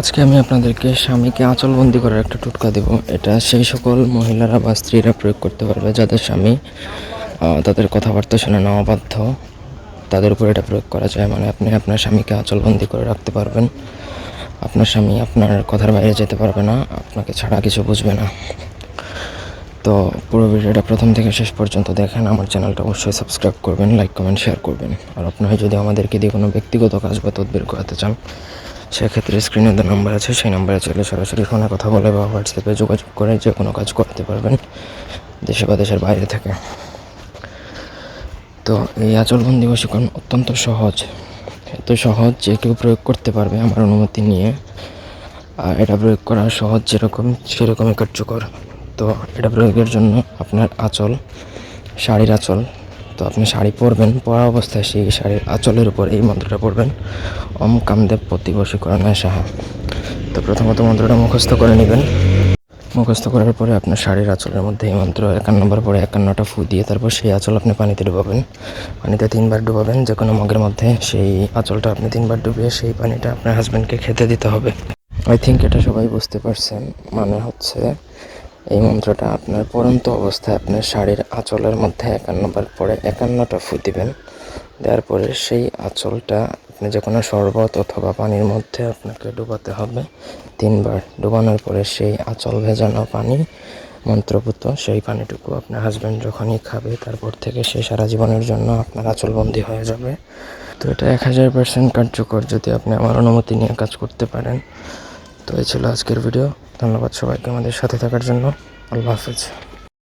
আজকে আমি আপনাদেরকে স্বামীকে আচলবন্দি করার একটা টোটকা দেব। এটা সেই সকল মহিলারা বা স্ত্রীরা প্রয়োগ করতে পারবে যাদের স্বামী তাদের কথাবার্তা শুনে নেওয়া বাধ্য। তাদের উপর এটা প্রয়োগ করা যায় মানে আপনি আপনার স্বামীকে আচলবন্দি করে রাখতে পারবেন। আপনার স্বামী আপনার কথার বাইরে যেতে পারবে না, আপনাকে ছাড়া কিছু বুঝবে না। তো পুরো ভিডিওটা প্রথম থেকে শেষ পর্যন্ত দেখেন। আমার চ্যানেলটা অবশ্যই সাবস্ক্রাইব করবেন, লাইক, কমেন্ট শেয়ার করবেন। আর আপনারা যদি আমাদেরকে দিয়ে কোনো ব্যক্তিগত কাজ বা তদবির করাতে চান সেক্ষেত্রে স্ক্রিনে যে নাম্বার আছে, সেই নাম্বারে চলে সরাসরি ফোনে কথা বলে বা হোয়াটসঅ্যাপে যোগাযোগ করে যে কোনো কাজ করতে পারবেন দেশে বা দেশের বাইরে থেকে। তো এই আচলবন্দি বশীকরণ অত্যন্ত সহজ। এত সহজ যে কেউ প্রয়োগ করতে পারবে আমার অনুমতি নিয়ে। আর এটা প্রয়োগ করা সহজ যেরকম, সেরকমই কার্যকর। তো এটা প্রয়োগের জন্য আপনার আঁচল, শাড়ির আঁচল তো আপনি শাড়ি পরবেন, পরা অবস্থায় সেই শাড়ির আঁচলের উপর এই মন্ত্রটা পড়বেন। ওম কামদেব প্রতি বশীকরণায় সাহা। তো প্রথমত মন্ত্রটা মুখস্থ করে নেবেন। মুখস্থ করার পরে আপনার শাড়ির আঁচলের মধ্যে এই মন্ত্র একান্ন নম্বর পরে একান্নটা ফু দিয়ে তারপর সেই আঁচল আপনি পানিতে ডুবাবেন। পানিতে তিনবার ডুবাবেন, যে কোনো মগের মধ্যে সেই আঁচলটা আপনি তিনবার ডুবিয়ে সেই পানিটা আপনার হাজব্যান্ডকে খেতে দিতে হবে। আই থিঙ্ক এটা সবাই বুঝতে পারছেন। মানে হচ্ছে এই মন্ত্রটা আপনার পরন্ত অবস্থায় আপনার শাড়ির আঁচলের মধ্যে একান্নবার পরে একান্নটা ফু দিবেন। দেওয়ার পরে সেই আঁচলটা আপনি যে কোনো শরবত অথবা পানির মধ্যে আপনাকে ডুবাতে হবে। তিনবার ডুবানোর পরে সেই আঁচল ভেজানো পানি, মন্ত্রপুত, সেই পানিটুকু আপনার হাজব্যান্ড যখনই খাবে, তারপর থেকে সে সারা জীবনের জন্য আপনার আঁচলবন্দি হয়ে যাবে। তো এটা এক হাজার পার্সেন্ট কার্যকর যদি আপনি আমার অনুমতি নিয়ে কাজ করতে পারেন। তো এই ছিল আজকের ভিডিও ধন্যবাদ সবাইকে আমাদের সাথে থাকার জন্য। আল্লাহ হাফেজ।